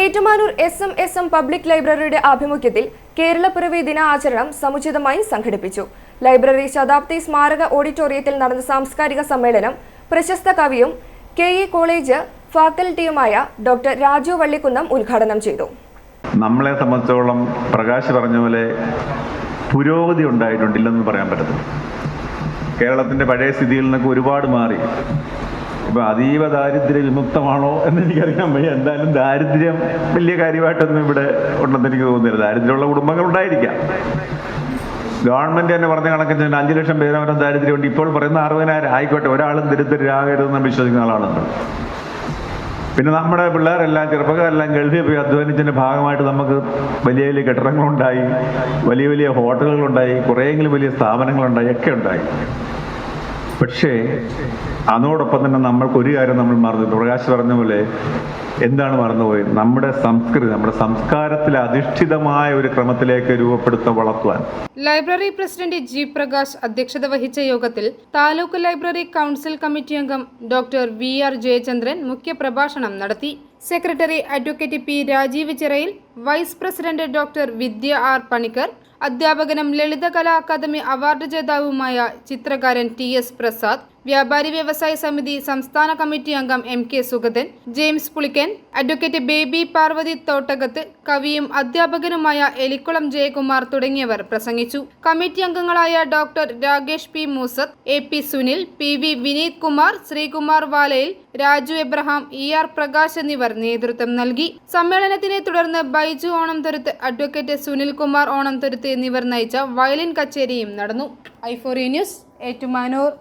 Ettumanoor S M S M public ലൈബ്രറിയുടെ ആഭിമുഖ്യത്തിൽ കേരളപ്പിറവി ദിനാചരണം സമുചിതമായി സംഘടിപ്പിച്ചു. ലൈബ്രറി ശതാബ്ദി സ്മാരക ഓഡിറ്റോറിയത്തിൽ നടന്ന സാംസ്കാരിക സമ്മേളനം പ്രശസ്ത കവിയും കെ ഇ കോളേജ് ഫാക്കൽറ്റിയുമായ ഡോക്ടർ രാജു വള്ളിക്കുന്നം ഉദ്ഘാടനം ചെയ്തു. നമ്മളെ സംബന്ധിച്ചോളം പ്രകാശ് പറഞ്ഞ പോലെ പുരോഗതി ഉണ്ടായിട്ടുണ്ടില്ലെന്ന് പറയാൻ പറ്റത്തില്ല. കേരളത്തിന്റെ പഴയ സ്ഥിതിയിൽ നിന്നൊക്കെ ഒരുപാട് മാറി. ഇപ്പൊ അതീവ ദാരിദ്ര്യ വിമുക്തമാണോ എന്ന് എനിക്കറിയാൻ വയ്യ. എന്തായാലും ദാരിദ്ര്യം വലിയ കാര്യമായിട്ടൊന്നും ഇവിടെ ഉണ്ടെന്ന് എനിക്ക് തോന്നുന്നില്ല. ദാരിദ്ര്യമുള്ള കുടുംബങ്ങൾ ഉണ്ടായിരിക്കാം ഗവൺമെന്റ് തന്നെ പറഞ്ഞ കണക്കിന് അഞ്ചു ലക്ഷം പേരവരും ദാരിദ്ര്യമുണ്ട്. ഇപ്പോൾ പറയുന്ന അറുപതിനായിരം. ആയിക്കോട്ടെ ഒരാളും ദരിദ്രരാകരുതെന്ന് വിശ്വസിക്കുന്ന ആളാണുണ്ട് പിന്നെ നമ്മുടെ പിള്ളേരെല്ലാം ചെറുപ്പക്കാരെല്ലാം ഗൾഫിൽ പോയി അധ്വാനിച്ചതിന്റെ ഭാഗമായിട്ട് നമുക്ക് വലിയ വലിയ കെട്ടിടങ്ങളുണ്ടായി വലിയ വലിയ ഹോട്ടലുകളുണ്ടായി കുറേയെങ്കിലും വലിയ സ്ഥാപനങ്ങളുണ്ടായി ഒക്കെ ഉണ്ടായി. പക്ഷേ അതോടൊപ്പം തന്നെ നമ്മൾക്ക് ഒരു കാര്യം നമ്മൾ മറന്നു. പ്രകാശ് പറഞ്ഞ പോലെ എന്താണ് മറന്നുപോയത്? നമ്മുടെ സംസ്കൃതി നമ്മുടെ സംസ്കാരത്തിൽ അധിഷ്ഠിതമായ ഒരു ക്രമത്തിലേക്ക് രൂപപ്പെടുത്ത വളർത്തുവാൻ. ലൈബ്രറി പ്രസിഡന്റ് ജി പ്രകാശ് അധ്യക്ഷത വഹിച്ച യോഗത്തിൽ താലൂക്ക് ലൈബ്രറി കൗൺസിൽ കമ്മിറ്റി അംഗം ഡോക്ടർ വി ആർ ജയചന്ദ്രൻ മുഖ്യപ്രഭാഷണം നടത്തി. Secretary advocate P Rajeev Chirayil vice president doctor Vidya R Panicker അധ്യാപകനും ലളിതകലാ അക്കാദമി അവാർഡ് ജേതാവുമായ ചിത്രകാരൻ ടി എസ് പ്രസാദ് വ്യാപാരി വ്യവസായ സമിതി സംസ്ഥാന കമ്മിറ്റി അംഗം M K Sugathan James Pulickan advocate Baby Parvathy Thottakath കവിയും അധ്യാപകനുമായ എലിക്കുളം ജയകുമാർ തുടങ്ങിയവർ പ്രസംഗിച്ചു. കമ്മിറ്റി അംഗങ്ങളായ doctor Rakesh P Moosath A P Sunil P V Vineeth Kumar Sreekumar Valayil Raju Abraham E R Prakash എന്നിവർ നേതൃത്വം നൽകി. സമ്മേളനത്തിനെ തുടർന്ന് ബൈജു ഓണം തുരുത്ത് അഡ്വക്കേറ്റ് സുനിൽ കുമാർ ഓണം തുരുത്ത് എന്നിവർ നയിച്ച വയലിൻ കച്ചേരിയും നടന്നു. ഐഫോറി ന്യൂസ് ഏറ്റുമാനൂർ.